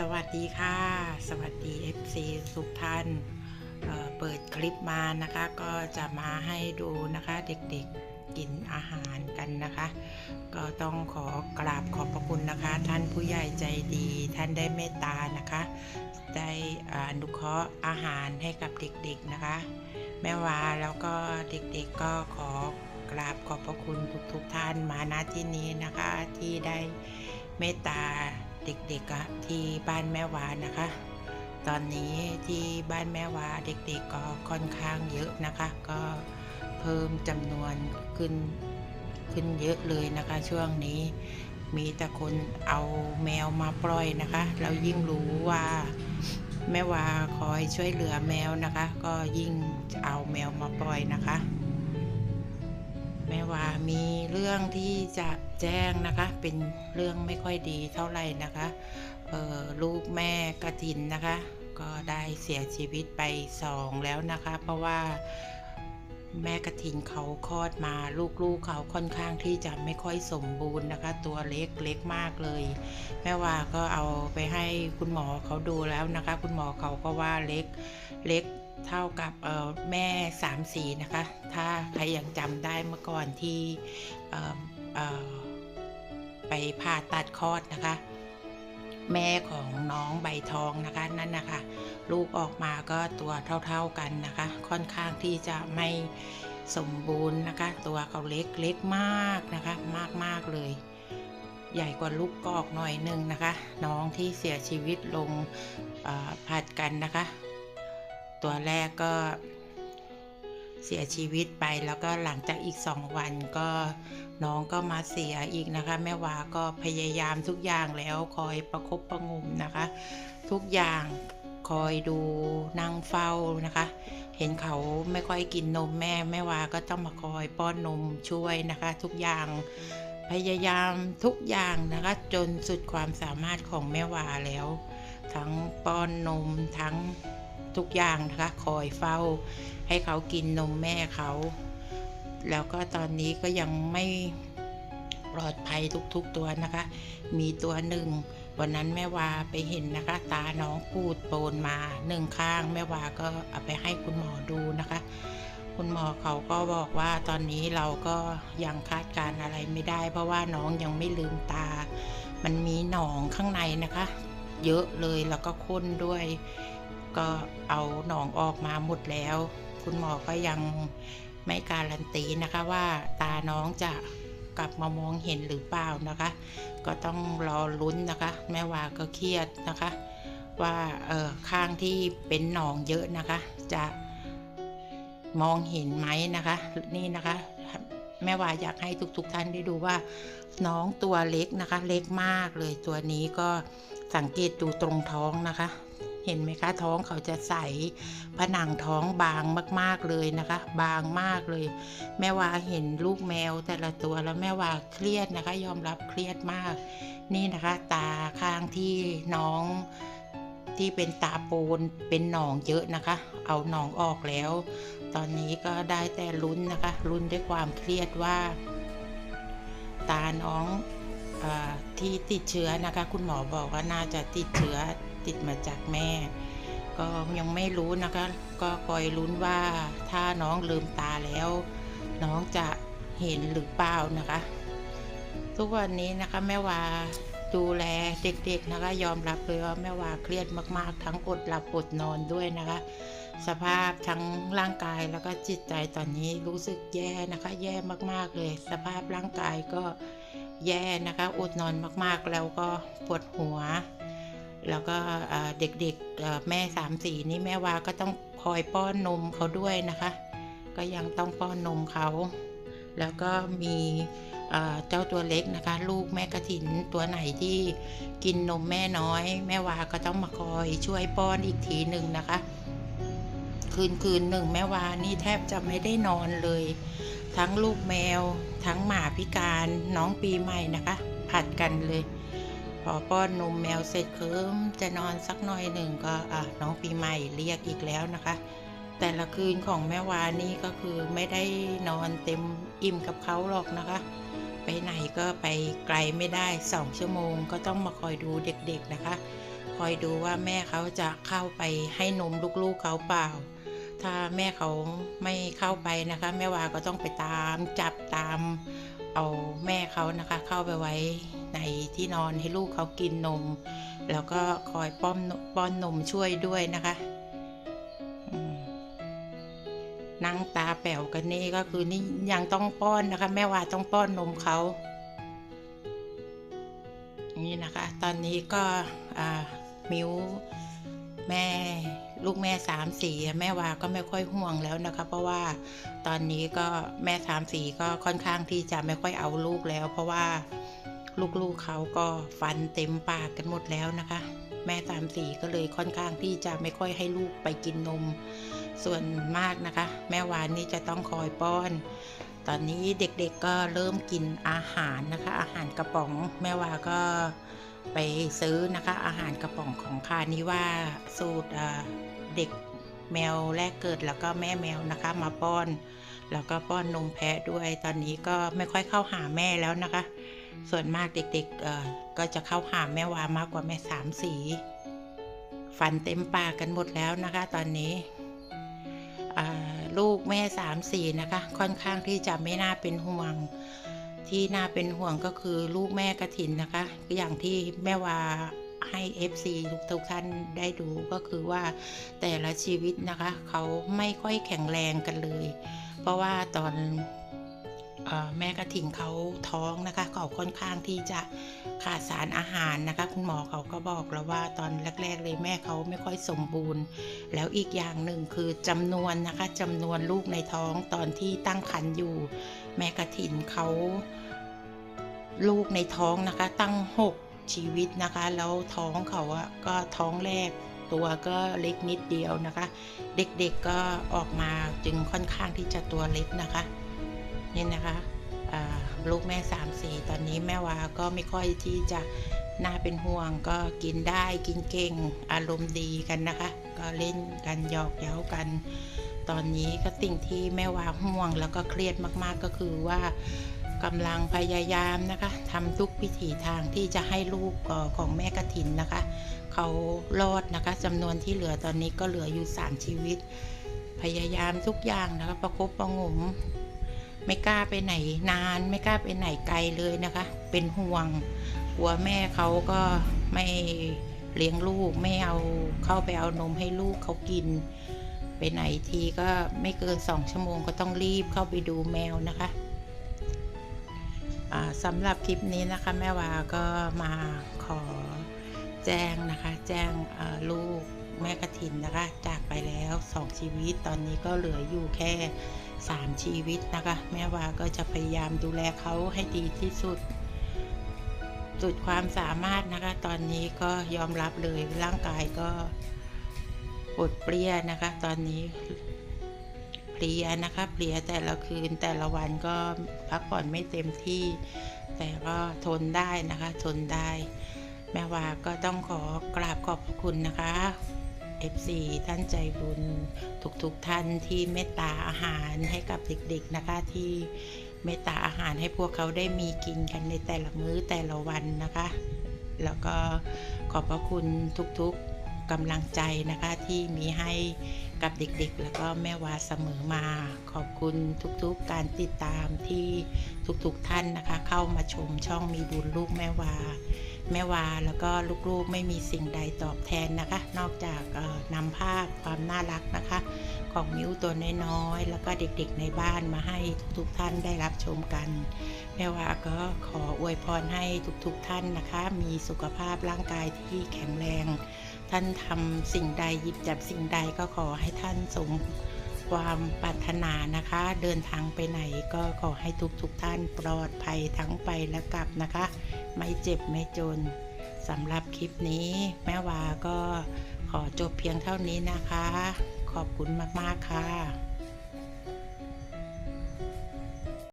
สวัสดีค่ะ สวัสดี FC ทุกท่านเเปิดคลิปมานะคะก็จะมาให้ดูนะคะเด็กๆกินอาหารกันนะคะ ก็ต้องขอกราบขอบพระคุณนะคะ ท่านผู้ใหญ่ใจดีท่านได้เมตตานะคะ ได้อาอนุเคราะห์อาหารให้กับเด็กๆนะคะ แม่วาแล้วก็เด็กๆก็ขอกราบขอบพระคุณทุกๆท่านมาณที่นี้นะคะที่ได้เมตตา เด็กๆที่บ้านแม่วานะคะ ตอนนี้ที่บ้านแม่วาเด็กๆก็ค่อนข้างเยอะนะคะ ก็เพิ่มจำนวนขึ้นขึ้นเยอะเลยนะคะ ช่วงนี้มีแต่คนเอาแมวมาปล่อยนะคะ เรายิ่งรู้ว่าแม่วาคอยช่วยเหลือแมวนะคะ ก็ยิ่งเอาแมวมาปล่อยนะคะ ม่วามีเรื่องที่จะแจ้งนะคะ เป็นเรื่องไม่ค่อยดีเท่าไหร่นะคะลูกแม่กระถินนะคะ ก็ได้เสียชีวิตไปสองแล้วนะคะ เพราะว่าแม่กระถินเขาคลอดมาลูกๆเขาค่อนข้างที่จะไม่ค่อยสมบูรณ์นะคะ ตัวเล็กเล็กมากเลย แม่ว่าก็เอาไปให้คุณหมอเขาดูแล้วนะคะ คุณหมอเขาก็ว่าเล็กเล็ก เท่ากับแม่สามสีนะคะ ถ้าใครยังจำได้เมื่อก่อนที่ไปผ่าตัดคลอดนะคะ แม่ของน้องใบทองนะคะนั่นนะคะ ลูกออกมาก็ตัวเท่าๆกันนะคะ ค่อนข้างที่จะไม่สมบูรณ์นะคะ ตัวเขาเล็กเล็กมากนะคะมากมากๆเลย ใหญ่กว่าลูกกอกหน่อยหนึ่งนะคะ น้องที่เสียชีวิตลงเอ่อผัดกันนะคะ ตัวแรกก็เสียชีวิตไปแล้วก็หลังจากอีกสองวันก็น้องก็มาเสียอีกนะคะ แม่วาก็พยายามทุกอย่างแล้วคอยประคบประงมนะคะ ทุกอย่างคอยดูนั่งเฝ้านะคะ เห็นเขาไม่ค่อยกินนมแม่แม่วาก็ต้องมาคอยป้อนนมช่วยนะคะ ทุกอย่างพยายามทุกอย่างนะคะ จนสุดความสามารถของแม่วาแล้ว ทั้งป้อนนมทั้ง ทุกอย่างนะคะคอยเฝ้า ให้เขากินนมแม่เขา แล้วก็ตอนนี้ก็ยังไม่ปลอดภัยทุกๆตัวนะคะ มีตัวหนึ่งวันนั้นแม่วาไปเห็นนะคะ ตาน้องปูดโปนมาหนึ่งข้าง แม่วาก็เอาไปให้คุณหมอดูนะคะ คุณหมอเขาก็บอกว่าตอนนี้เราก็ยังคาดการอะไรไม่ได้ เพราะว่าน้องยังไม่ลืมตา มันมีหนองข้างในนะคะ เยอะเลยแล้วก็ข้นด้วย ก็เอาหนองออกมาหมดแล้ว คุณหมอก็ยังไม่การันตีนะคะว่าตาน้องจะกลับมามองเห็นหรือเปล่านะคะ ก็ต้องรอลุ้นนะคะ แม่วาก็เครียดนะคะ ว่าเออข้างที่เป็นหนองเยอะนะคะ จะมองเห็นไหมนะคะ นี่นะคะ แม่วาอยากให้ทุกๆทท่านได้ดูว่าน้องตัวเล็กนะคะ เล็กมากเลยตัวนี้ก็สังเกตดูตรงท้องนะคะ เห็นไหมคะ ท้องเขาจะใส ผนังท้องบางมากๆเลยนะคะ บางมากเลย แม่วาเห็นลูกแมวแต่ละตัวแล้วแม่วาเครียดนะคะ ยอมรับเครียดมาก นี่นะคะ ตาข้างที่น้องที่เป็นตาปูนเป็นหนองเยอะนะคะ เอาหนองออกแล้ว ตอนนี้ก็ได้แต่ลุ้นนะคะ ลุ้นด้วยความเครียดว่า ตาน้องอที่ติดเชื้อนะคะ คุณหมอบอกว่าน่าจะติดเชื้อ ติดมาจากแม่ ก็ยังไม่รู้นะคะ ก็คอยลุ้นว่าถ้าน้องลืมตาแล้ว น้องจะเห็นหรือเปล่านะคะ ทุกวันนี้นะคะแม่วาดูแลเด็กๆนะคะ ยอมรับเลยว่าแม่วาเครียดมากๆ ทั้งอดหลับอดนอนด้วยนะคะ สภาพทั้งร่างกายแล้วก็จิตใจตอนนี้รู้สึกแย่นะคะ แย่มากๆเลย สภาพร่างกายก็แย่นะคะอดนอนมากๆแล้วก็ปวดหัว แล้วก็เด็กๆแม่สามสี่นี่แม่วาก็ต้องคอยป้อนนมเขาด้วยนะคะ ก็ยังต้องป้อนนมเขา แล้วก็มีเอ่อเจ้าตัวเล็กนะคะ ลูกแม่กระถินตัวไหนที่กินนมแม่น้อย แม่วาก็ต้องมาคอยช่วยป้อนอีกทีหนึ่งนะคะ คืนคืนหนึ่งแม่วานี่แทบจะไม่ได้นอนเลย ทั้งลูกแมว ทั้งหมาพิการน้องปีใหม่นะคะ ผัดกันเลย พอป้อนนมแมวเสร็จเคิมจะนอนสักหน่อยหนึ่งก็อะน้องปีใหม่เรียกอีกแล้วนะคะ แต่ละคืนของแม่วานี่ก็คือไม่ได้นอนเต็มอิ่มกับเขาหรอกนะคะ ไปไหนก็ไปไกลไม่ได้สองชั่วโมงก็ต้องมาคอยดูเด็กๆนะคะ คอยดูว่าแม่เขาจะเข้าไปให้นมลูกๆเขาเปล่า ถ้าแม่เขาไม่เข้าไปนะคะ แม่วาก็ต้องไปตามจับตามเอาแม่เขานะคะเข้าไปไว้ ในที่นอนให้ลูกเขากินนม แล้วก็คอยป้อนป้อนนมช่วยด้วยนะคะนั่งตาแป๋วกันนี่ก็คือนี่ยังต้องป้อนนะคะ แม่วาต้องป้อนนมเขานี่นะคะ ตอนนี้ก็มิวแม่ลูกแม่สามสีแม่วาก็ไม่ค่อยห่วงแล้วนะคะ เพราะว่าตอนนี้ก็แม่สามสีก็ค่อนข้างที่จะไม่ค่อยเอาลูกแล้ว เพราะว่า ลูกๆเขาก็ฟันเต็มปากกันหมดแล้วนะคะ แม่สามสีก็เลยค่อนข้างที่จะไม่ค่อยให้ลูกไปกินนม ส่วนมากนะคะ แม่วานนี่จะต้องคอยป้อน ตอนนี้เด็กๆก็เริ่มกินอาหารนะคะ อาหารกระป๋องแม่วาก็ไปซื้อนะคะ อาหารกระป๋องของคานิว่าสูตรเด็กแมวแรกเกิดแล้วก็แม่แมวนะคะมาป้อน แล้วก็ป้อนนมแพะด้วยตอนนี้ก็ไม่ค่อยเข้าหาแม่แล้วนะคะ ส่วนมากเด็กๆก็จะเข้าหาแม่วามากกว่าแม่สามสี ฟันเต็มปากกันหมดแล้วนะคะ ตอนนี้ลูกแม่สามสี่นะคะ ค่อนข้างที่จะไม่น่าเป็นห่วง ที่น่าเป็นห่วงก็คือลูกแม่กระถินนะคะ อย่างที่แม่วาให้ FC ทุกทุกท่านได้ดูก็คือว่าแต่ละชีวิตนะคะ เขาไม่ค่อยแข็งแรงกันเลย เพราะว่าตอน แม่กระถิ่นเขาท้องนะคะเขาค่อนข้างที่จะขาดสารอาหารนะคะ คุณหมอเขาก็บอกแล้วว่าตอนแรก ๆ เลยแม่เขาไม่ค่อยสมบูรณ์ แล้วอีกอย่างหนึ่งคือจำนวนนะคะจำนวนลูกในท้องตอนที่ตั้งครรภ์อยู่ แม่กระถิ่นเขาลูกในท้องนะคะ ตั้งหกชีวิตนะคะ แล้วท้องเขาอะก็ท้องแรกตัวก็เล็กนิดเดียวนะคะ เด็กๆก็ออกมาจึงค่อนข้างที่จะตัวเล็กนะคะ นี่นะคะลูกแม่สามสี่ตอนนี้แม่วาก็ไม่ค่อยที่จะน่าเป็นห่วงก็กินได้กินเก่งอารมณ์ดีกันนะคะ ก็เล่นกันหยอกเย้ากัน ตอนนี้ก็สิ่งที่แม่วาห่วงแล้วก็เครียดมากๆก็คือว่ากำลังพยายามนะคะทำทุกวิถีทางที่จะให้ลูกของแม่กระถินนะคะ เขารอดนะคะจำนวนที่เหลือตอนนี้ก็เหลืออยู่สามชีวิต พยายามทุกอย่างนะคะประคบประงม ไม่กล้าไปไหนนาน ไม่กล้าไปไหนไกลเลยนะคะ เป็นห่วงกลัวแม่เขาก็ไม่เลี้ยงลูกไม่เอาเข้าไปเอานมให้ลูกเขากิน ไปไหนทีก็ไม่เกินสองชั่วโมงก็ต้องรีบเข้าไปดูแมวนะคะสำหรับคลิปนี้นะคะ แม่วาก็มาขอแจ้งนะคะ แจ้งลูก แม่กระถินนะคะ จากไปแล้วสองชีวิตตอนนี้ก็เหลืออยู่แค่สามชีวิตนะคะ แม่วาก็จะพยายามดูแลเขาให้ดีที่สุด สุดความสามารถนะคะ ตอนนี้ก็ยอมรับเลยร่างกายก็ปวดเปรี้ยนะคะ ตอนนี้เพลียนะคะเพลียแต่ละคืนแต่ละวันก็พักผ่อนไม่เต็มที่ แต่ก็ทนได้นะคะ ทนได้ แม่วาก็ต้องขอกราบขอบคุณนะคะ FC ท่านใจบุญ ทุกๆทท่านที่เมตตาอาหารให้กับเด็กๆนะคะที่เมตตาอาหารให้พวกเขาได้มีกินกันในแต่ละมื้อแต่ละวันนะคะ แล้วก็ขอบพระคุณทุกๆ กำลังใจนะคะที่มีให้กับเด็กๆ แล้วก็แม่วาเสมอมา ขอบคุณทุกๆการติดตามที่ทุกๆท่านนะคะ เข้ามาชมช่องมีบุญลูกแม่วา แม่วาแล้วก็ลูกๆไม่มีสิ่งใดตอบแทนนะคะ นอกจากนำภาพความน่ารักนะคะ ของมิ้วตัวน้อยๆแล้วก็เด็กๆในบ้านมาให้ทุกๆท่านได้รับชมกันแม่วาก็ขออวยพรให้ทุกๆท่านนะคะ มีสุขภาพร่างกายที่แข็งแรง ท่านทำสิ่งใดหยิบจับสิ่งใดก็ขอให้ท่านสมความปรารถนานะคะ เดินทางไปไหนก็ขอให้ทุกๆท่านปลอดภัยทั้งไปและกลับนะคะ ไม่เจ็บไม่จนสำหรับคลิปนี้ แม่วาก็ขอจบเพียงเท่านี้นะคะ ขอบคุณมาก ๆ ค่ะ